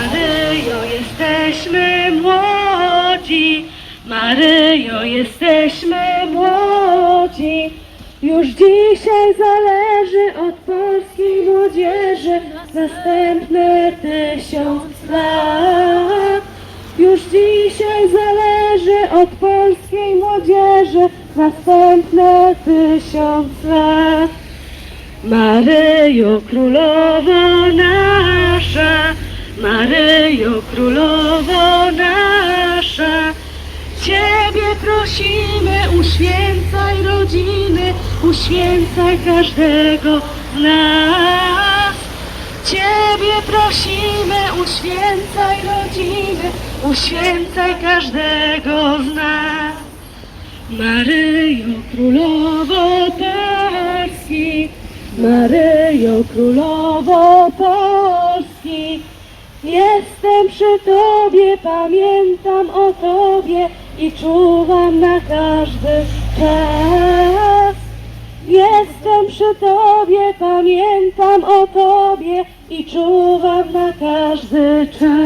Maryjo, jesteśmy młodzi, Maryjo, jesteśmy młodzi. Już dzisiaj zależy od polskiej młodzieży następne tysiąc lat. Już dzisiaj zależy od polskiej młodzieży następne tysiąc lat. Maryjo, królowo nasza, Maryjo, królowo nasza, Ciebie prosimy, uświęcaj rodziny, uświęcaj każdego z nas. Ciebie prosimy, uświęcaj rodziny, uświęcaj każdego z nas. Maryjo, królowo Polski, Maryjo, królowo Polski, jestem przy Tobie, pamiętam o Tobie i czuwam na każdy czas. Jestem przy Tobie, pamiętam o Tobie i czuwam na każdy czas.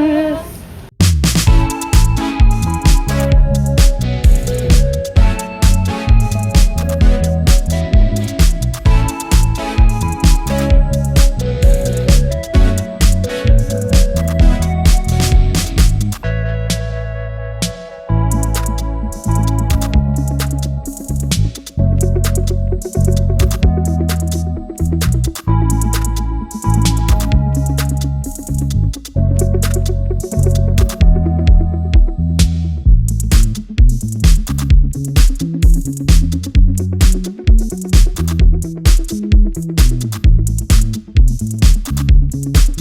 Thank you.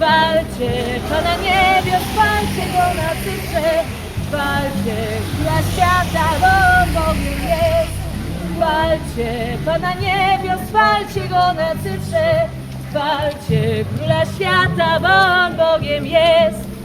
Chwalcie Pana niebios, chwalcie Go na cyfrze, chwalcie Króla świata, bo Bogiem jest. Chwalcie Pana niebios, chwalcie Go na cyfrze, chwalcie Króla świata, bo On Bogiem jest.